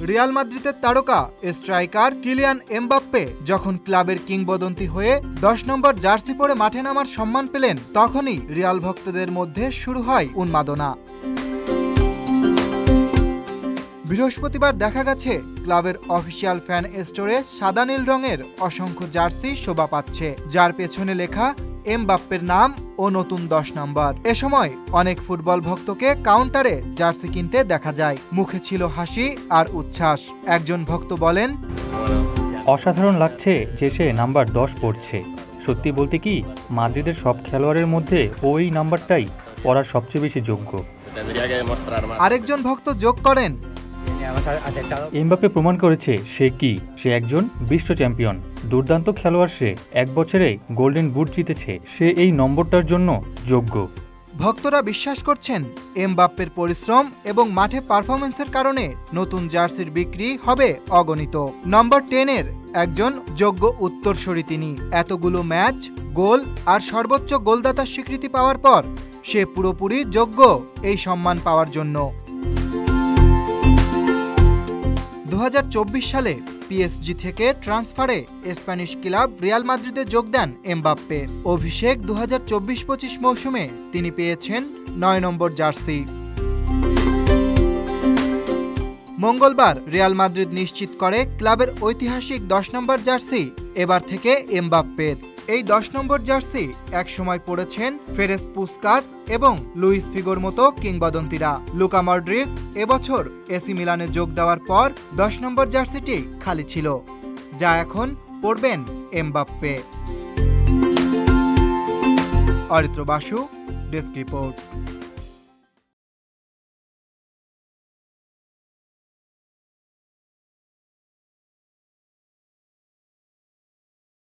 Real মাদ্রিদের তারকা striker Kylian Mbappe যখন ক্লাবের কিংবদন্তি হয়ে দশ নম্বর জার্সি পরে মাঠে নামার সম্মান পেলেন, তখনই রিয়াল ভক্তদের মধ্যে শুরু হয় উন্মাদনা। বৃহস্পতিবার দেখা গেছে, ক্লাবের অফিসিয়াল ফ্যান স্টোরে সাদা নীল রঙের অসংখ্য জার্সি শোভা পাচ্ছে, যার পেছনে লেখা এমবাপ্পের নাম ও নতুন দশ নম্বর। এ সময় অনেক ফুটবল ভক্তকে কাউন্টারে জার্সি কিনতে দেখা যায়। মুখে ছিল হাসি আর উচ্ছ্বাস। একজন ভক্ত বলেন অসাধারণ লাগছে যে সে নাম্বার দশ পড়ছে। সত্যি বলতে কি মাদ্রিদের সব খেলোয়াড়ের মধ্যে ওই নাম্বারটাই পড়ার সবচেয়ে বেশি যোগ্য. আরেকজন ভক্ত যোগ করেন এমবাপ্পে প্রমাণ করেছে সে কি? সে একজন বিশ্ব চ্যাম্পিয়ন। দুর্দান্ত খেলোয়াড় সে। এক বছরে গোল্ডেন বুট জিতেছে। সে এই নম্বরটার জন্য যোগ্য। ভক্তরা বিশ্বাস করছেন এমবাপ্পের পরিশ্রম এবং মাঠে পারফরমেন্সের কারণে নতুন জার্সির বিক্রি হবে অগণিত। নম্বর টেনের একজন যোগ্য উত্তরসূরি তিনি। এতগুলো ম্যাচ গোল আর সর্বোচ্চ গোলদাতার স্বীকৃতি পাওয়ার পর সে পুরোপুরি যোগ্য এই সম্মান পাওয়ার জন্য। সালে পিএসজি থেকে ট্রান্সফারে স্প্যানিশ ক্লাব রিয়াল মাদ্রিদে যোগ দেন এমবাপ্পে অভিষেক দু হাজার চব্বিশ পঁচিশ মৌসুমে তিনি পেয়েছেন নয় নম্বর জার্সি। মঙ্গলবার রিয়াল মাদ্রিদ নিশ্চিত করে ক্লাবের ঐতিহাসিক দশ নম্বর জার্সি এবার থেকে এমবাপ্পের এই দশ নম্বর জার্সি একসময় পড়েছেন ফেরেস পুসকাস এবং লুইস ফিগোর মতো কিংবদন্তিরা। লুকা মডরিস এবছর এসি মিলানে যোগ দেওয়ার পর দশ নম্বর জার্সিটি খালি ছিল। যা এখন পড়বেন Mbappe. Aritra Basu, desk report.